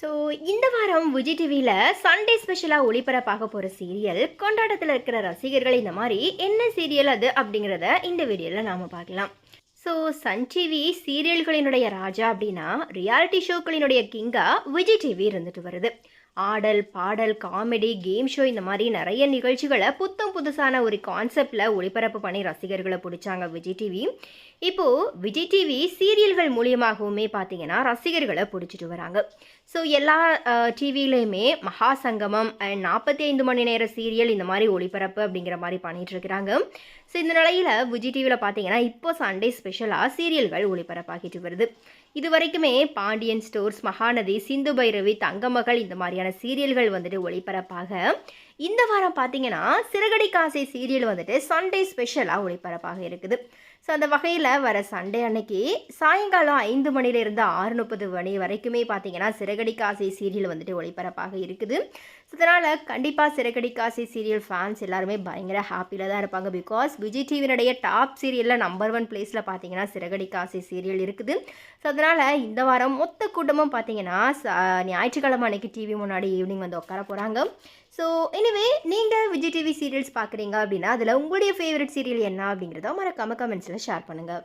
So இந்த வாரம் விஜய் டிவியில் சண்டே ஸ்பெஷலாக ஒளிபரப்பாக போகிற சீரியல் கொண்டாட்டத்தில் இருக்கிற ரசிகர்கள் இந்த மாதிரி என்ன சீரியல் அது அப்படிங்கிறத இந்த வீடியோவில் நாம் பார்க்கலாம். ஸோ சன் டிவி சீரியல்களினுடைய ராஜா அப்படின்னா ரியாலிட்டி ஷோக்களினுடைய கிங்காக விஜய் டிவி இருந்துட்டு வருது. ஆடல் பாடல் காமெடி கேம் ஷோ இந்த மாதிரி நிறைய நிகழ்ச்சிகளை புத்தம் புதுசான ஒரு கான்செப்டில் ஒளிபரப்பு பண்ணி ரசிகர்களை பிடிச்சாங்க விஜய் டிவி இப்போது விஜய் டிவி சீரியல்கள் மூலியமாகவுமே பார்த்தீங்கன்னா ரசிகர்களை பிடிச்சிட்டு வராங்க. ஸோ எல்லா டிவிலையுமே மகா சங்கமம் அண்ட் நாற்பத்தி ஐந்து மணி நேர சீரியல் இந்த மாதிரி ஒளிபரப்பு அப்படிங்கிற மாதிரி பண்ணிகிட்ருக்கிறாங்க ஸோ இந்த நிலையில் விஜய் டிவியில் பார்த்தீங்கன்னா இப்போ சண்டே ஸ்பெஷல் ஸ்பெஷலாக சீரியல்கள் ஒளிபரப்பாகிட்டு வருது இது வரைக்குமே பாண்டியன் ஸ்டோர்ஸ் மகாநதி சிந்து பைரவி தங்கமகள் இந்த மாதிரியான சீரியல்கள் வந்துட்டு ஒளிபரப்பாக. இந்த வாரம் பார்த்தீங்கன்னா சிறகடி காசை சீரியல் வந்துட்டு சண்டே ஸ்பெஷலாக ஒளிபரப்பாக இருக்குது. ஸோ அந்த வகையில் வர சண்டே அன்னைக்கு சாயங்காலம் ஐந்து மணிலேருந்து ஆறு முப்பது மணி வரைக்குமே பார்த்தீங்கன்னா சிறகடி காசை சீரியல் வந்துட்டு ஒளிபரப்பாக இருக்குது. ஸோ அதனால் கண்டிப்பாக சிறகடி காசை சீரியல் ஃபேன்ஸ் எல்லாருமே பயங்கர ஹாப்பியில் தான் இருப்பாங்க. பிகாஸ் விஜய் டிவியினுடைய டாப் சீரியலில் நம்பர் ஒன் பிளேஸில் பார்த்தீங்கன்னா சிறகடி காசை சீரியல் இருக்குது. ஸோ அதனால் இந்த வாரம் மொத்த கூட்டமும் பார்த்தீங்கன்னா ஞாயிற்றுக்கிழமை அன்னைக்கு டிவி முன்னாடி ஈவினிங் வந்து உட்கார போகிறாங்க ஸோ எனிவே நீங்கள் விஜய் டிவி சீரியல்ஸ் பார்க்குறீங்க அப்படின்னா அதில் உங்களுடைய ஃபேவரட் சீரியல் என்ன அப்படிங்கிறத மறக்காம கமெண்ட்ஸில் ஷேர் பண்ணுங்கள்